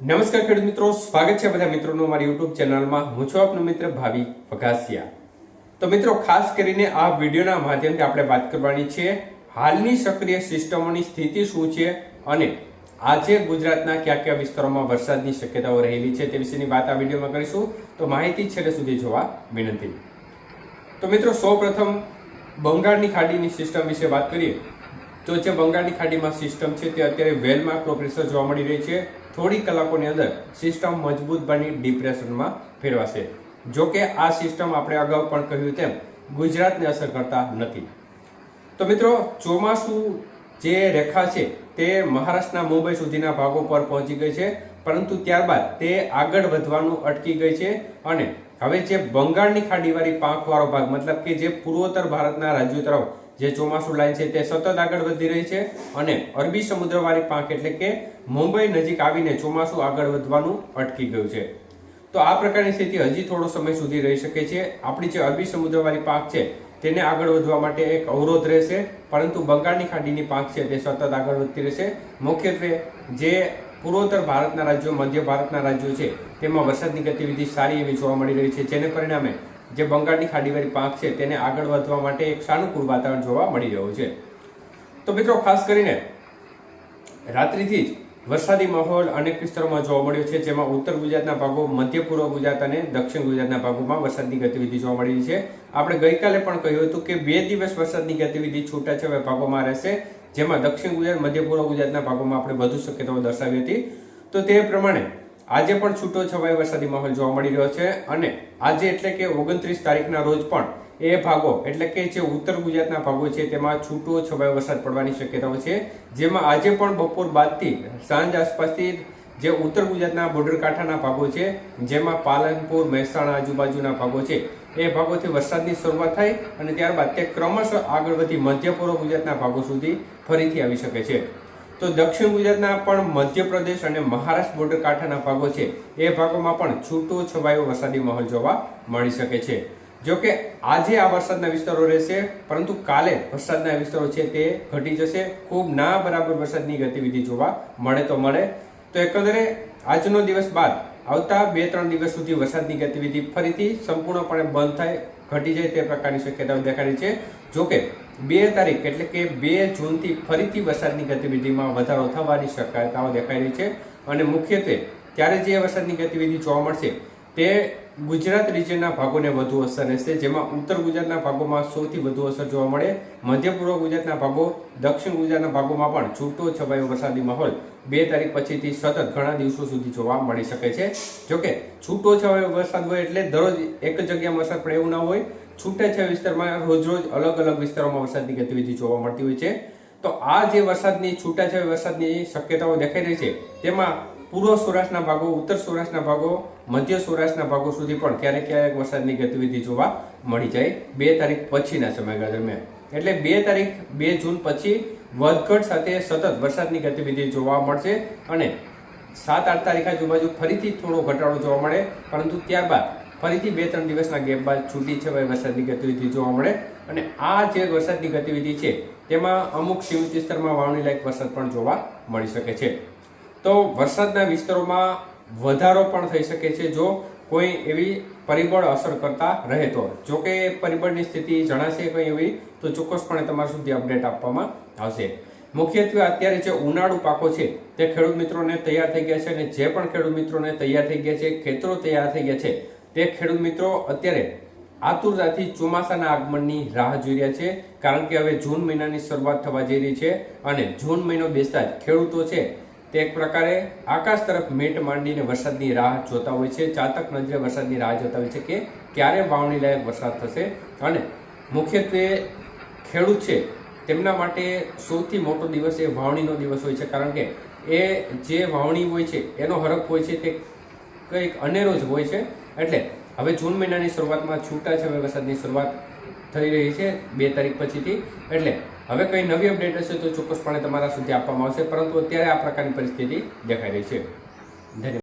નમસ્કાર ખેડૂત મિત્રો, સ્વાગત છે બધા મિત્રોનો મારી યુટ્યુબ ચેનલમાં. હું છું આપનો મિત્ર ભાવિ વઘાસિયા. તો મિત્રો, ખાસ કરીને આ વિડીયોના માધ્યમથી આપણે વાત કરવાની છે હાલની સક્રિય સિસ્ટમોની સ્થિતિ શું છે અને આજે ગુજરાતના કયા કયા વિસ્તારોમાં વરસાદની શક્યતાઓ રહેલી છે તે વિશેની વાત આ વિડીયોમાં કરીશું. તો માહિતી છેલ્લે સુધી જોવા વિનંતી. તો મિત્રો, સૌપ્રથમ બંગાળની ખાડીની સિસ્ટમ વિશે વાત કરીએ. તો જે બંગાળની ખાડીમાં સિસ્ટમ છે તે અત્યારે વેલમાં પ્રોગ્રેસર જોવા મળી રહી છે. થોડી કલાકોની અંદર સિસ્ટમ મજબૂત બની ડિપ્રેશનમાં ફેરવાશે. જો કે આ સિસ્ટમ આપણે અગાઉ પણ કહ્યું તેમ ગુજરાતને અસર કરતા નથી. તો મિત્રો, ચોમાસું જે રેખા છે તે મહારાષ્ટ્રના મુંબઈ સુધીના ભાગો પર પહોંચી ગઈ છે. પરંતુ ત્યારબાદ તે આગળ વધવાનું અટકી ગઈ છે અને હવે જે બંગાળની ખાડીવાળી પાંખવાળો ભાગ, મતલબ કે જે પૂર્વોત્તર ભારતના રાજ્યો તરફ જે ચોમાસું લાઈન છે તે સતત આગળ વધી રહી છે અને અરબી સમુદ્રવાળી પાંખ એટલે કે મુંબઈ નજીક આવીને ચોમાસું આગળ વધવાનું અટકી ગયું છે. તો આ પ્રકારની સ્થિતિ હજી થોડો સમય સુધી રહી શકે છે. આપણી જે અરબી સમુદ્રવાળી પાંખ છે તેને આગળ વધવા માટે એક અવરોધ રહેશે, પરંતુ બંગાળની ખાડીની પાંખ છે તે સતત આગળ વધતી રહેશે. મુખ્યત્વે જે પૂર્વોત્તર ભારતના રાજ્યો, મધ્ય ભારતના રાજ્યો છે. તેમાં વરસાદની ગતિવિધિ સારી એવી જોવા મળી રહી છે, જેને પરિણામે જે બંગાળની ખાડીવાળી પાક છે તેને આગળ વધવા માટે એક સાનુકૂળ વાતાવરણ જોવા મળી રહ્યું છે. તો મિત્રો, ખાસ કરીને રાત્રિથી જ વરસાદી માહોલ અનેક વિસ્તારોમાં જોવા મળ્યો છે, જેમાં ઉત્તર ગુજરાતના ભાગો, મધ્ય પૂર્વ ગુજરાત અને દક્ષિણ ગુજરાતના ભાગોમાં વરસાદની ગતિવિધિ જોવા મળી છે. આપણે ગઈકાલે પણ કહ્યું હતું કે બે દિવસ વરસાદની ગતિવિધિ છૂટાછવાયા ભાગોમાં રહેશે, જેમાં દક્ષિણ ગુજરાત, મધ્ય પૂર્વ ગુજરાતના ભાગોમાં આપણે વધુ શક્યતાઓ દર્શાવી હતી. તો તે પ્રમાણે આજે પણ છૂટો છવાય વરસાદી માહોલ જોવા મળી રહ્યો છે અને આજે એટલે કે ઓગણત્રીસ તારીખના રોજ પણ એ ભાગો એટલે કે જે ઉત્તર ગુજરાતના ભાગો છે તેમાં છૂટો છવાય વરસાદ પડવાની શક્યતાઓ છે. જેમાં આજે પણ બપોર બાદથી સાંજ આસપાસથી જે ઉત્તર ગુજરાતના બોર્ડર કાંઠાના ભાગો છે, જેમાં પાલનપુર, મહેસાણા આજુબાજુના ભાગો છે, એ ભાગોથી વરસાદની શરૂઆત થાય અને ત્યારબાદ તે ક્રમશઃ આગળ વધી મધ્ય પૂર્વ ગુજરાતના ભાગો સુધી ફરીથી આવી શકે છે. તો દક્ષિણ ગુજરાતના પણ મધ્યપ્રદેશ અને મહારાષ્ટ્ર બોર્ડર કાંઠાના ભાગો છે, એ ભાગોમાં પણ છૂટો છવાયો વરસાદી માહોલ જોવા મળી શકે છે. જો કે આજે આ વરસાદના વિસ્તારો રહેશે, પરંતુ કાલે વરસાદના વિસ્તારો છે તે ઘટી જશે. ખૂબ ના બરાબર વરસાદની ગતિવિધિ જોવા મળે તો મળે. તો એકંદરે આજનો દિવસ બાદ આવતા બે ત્રણ દિવસ સુધી વરસાદની ગતિવિધિ ફરીથી સંપૂર્ણપણે બંધ થાય, ઘટી જાય તે પ્રકારની શક્યતાઓ દેખાડી છે. જોકે બે તારીખ, એટલે કે બે જૂનથી ફરીથી વરસાદની ગતિવિધિમાં વધારો થવાની શક્યતાઓ દેખાઈ રહી છે. અને મુખ્યત્વે ત્યારે જે વરસાદની ગતિવિધિ જોવા મળશે, તે ગુજરાત રિજનના ભાગોને વધુ અસર રહેશે, જેમાં ઉત્તર ગુજરાતના ભાગોમાં સૌથી વધુ અસર જોવા મળે. મધ્ય પૂર્વ ગુજરાતના ભાગો, દક્ષિણ ગુજરાતના ભાગોમાં પણ છૂટો છવાયો વરસાદી માહોલ બે તારીખ પછીથી સતત ઘણા દિવસો સુધી જોવા મળી શકે છે. જોકે છૂટો છવાયો વરસાદ હોય એટલે દરરોજ એક જગ્યામાં અસર પડે એવું ના હોય. છૂટાછવાયા વિસ્તારમાં રોજ રોજ અલગ અલગ વિસ્તારોમાં વરસાદની ગતિવિધિ જોવા મળતી હોય છે. તો આ જે વરસાદની છૂટાછવાયા વરસાદની શક્યતાઓ દેખાઈ રહી છે, તેમાં પૂર્વ સૌરાષ્ટ્રના ભાગો, ઉત્તર સૌરાષ્ટ્રના ભાગો, મધ્ય સૌરાષ્ટ્રના ભાગો સુધી પણ ક્યારેક ક્યારેક વરસાદની ગતિવિધિ જોવા મળી જાય. બે તારીખ પછીના સમયગાળા દરમિયાન. એટલે બે તારીખ, બે જૂન પછી વધઘટ સાથે સતત વરસાદની ગતિવિધિ જોવા મળશે અને સાત, આઠ તારીખ આજુબાજુ ફરીથી થોડો ઘટાડો જોવા મળે. પરંતુ ત્યારબાદ ફરીથી બે, ત્રણ દિવસના ગેપ બાદ છૂટી છવાય વરસાદની ગતિવિધિ જોવા મળે. અને આ જે વરસાદની ગતિવિધિ છે, તેમાં અમુક સીમિત વિસ્તારમાં વાવણી લાયક વરસાદ પણ જોવા મળી શકે છે. તો વરસાદના વિસ્તારોમાં વધારો પણ થઈ શકે છે જો કોઈ એવી પરિબળ અસર કરતા રહે તો. જો કે પરિબળની સ્થિતિ જણાશે કંઈ એવી, તો ચોક્કસપણે તમારા સુધી અપડેટ આપવામાં આવશે. મુખ્યત્વે અત્યારે જે ઉનાળુ પાકો છે, તે ખેડૂત મિત્રોને તૈયાર થઈ ગયા છે અને જે પણ ખેડૂત મિત્રોને તૈયાર થઈ ગયા છે, ખેતરો તૈયાર થઈ ગયા છે તે ખેડૂત મિત્રો અત્યારે આતુરતાથી ચોમાસાના આગમનની રાહ જોઈ રહ્યા છે. કારણ કે હવે જૂન મહિનાની શરૂઆત થવા જઈ રહી છે અને જૂન મહિનો બેસતા જ ખેડૂતો છે તે એક પ્રકારે આકાશ તરફ મેટ માંડીને વરસાદની રાહ જોતા હોય છે. ચાતક નજરે વરસાદની રાહ જોતા હોય છે કે ક્યારે વાવણી લાયક વરસાદ થશે અને મુખ્યત્વે ખેડૂત છે તેમના માટે સૌથી મોટો દિવસ એ વાવણીનો દિવસ હોય છે. કારણ કે એ જે વાવણી હોય છે, એનો હરખ હોય છે, તે કંઈક અનેરો જ હોય છે. એટલે હવે જૂન મહિનાની શરૂઆતમાં છૂટા છે વરસાદની શરૂઆત થઈ રહી છે, બે તારીખ પછીથી. એટલે હવે કંઈ નવી અપડેટ હશે તો ચોક્કસપણે તમારા સુધી આપવામાં આવશે, પરંતુ અત્યારે આ પ્રકારની પરિસ્થિતિ દેખાઈ રહી છે. ધન્યવાદ.